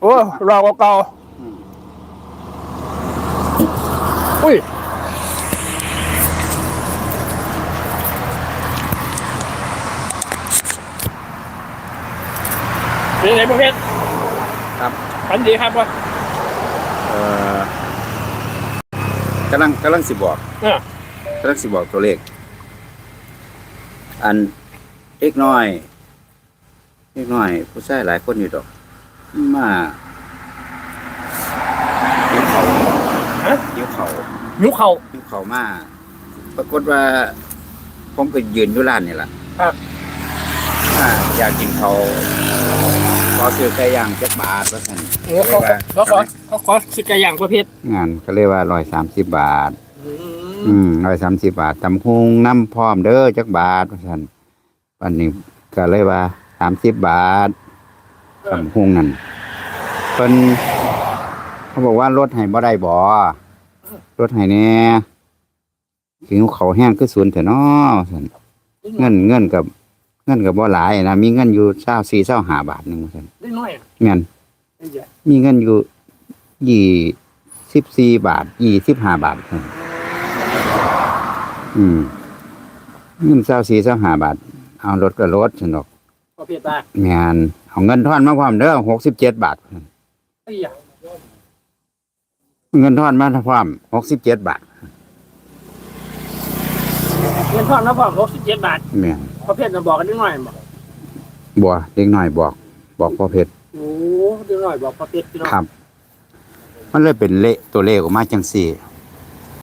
โอ้รอกว่าเก่าอุ้ยเป็นไงประเภทครับฝันดีครับวะเอ่อกำลังกำลังสิบอกเออกำลังสิบอกตัวเลข อันเล็กน้อยเล็กน้อย ผู้ชายหลายคนอยู่ดอก มาเยิ้วเขาฮะเยิ้วเขายุคเขาเยิ้วเขามาปรากฏว่า ผมก็ยืนอยู่ร้านนี่แหละครับ อ่าอยากกินเขาวขอซื้อไก่ย่างเจ็ดบาทว่าสั่นโอ้เขาเขาขอเขาขอสิกอย่างประเภทงานก็เรียกว่าร้อยสามสิบบาท อืมร้อยสามสิบบาทตำคุงน้ำพร้อมเด้อจักบาทว่าซั่นวันนี้ก็เลยว่าสามสิบบาท ตำคุงนั่นเพิ่นเขาบอกว่ารถให้บ่ได้บ่รถให้แหน่กินเขาวแห้งคือศูนย์เถอะเนาะว่าซั่นเงินเงินกับ เงินกับบ่หลายนะมีเงินอยู่เศร้าสี่เศร้าห้าบาทหนึงว่าซั่นได้น้อยเงินได้เยอะมีเงินอยู่ยี่สิบสี่บาทยี่สิบห้าบาทเท่านั้นอืมเงินเศร้าสี่เศร้าห้าบาท เอารถก็รถสนุก ประเภทได้งานเอาเงินทอนมาความเด้อหกสิบเจ็ดบาทไอ้ยาเงินทอนมาความหกสิบเจ็ดบาทเงินทอนนะพ่อหกสิบเจ็ดบาทแม่นประเภทจะบอกกันนิดหน่อยบอกบัวเด็กน้อยบอก บอกพ่อเพชรโอ้นิดหน่อยบอกประเภทพี่น้อง ครับ มันเลยเป็นเลขตัวเลขออกมาจังสี่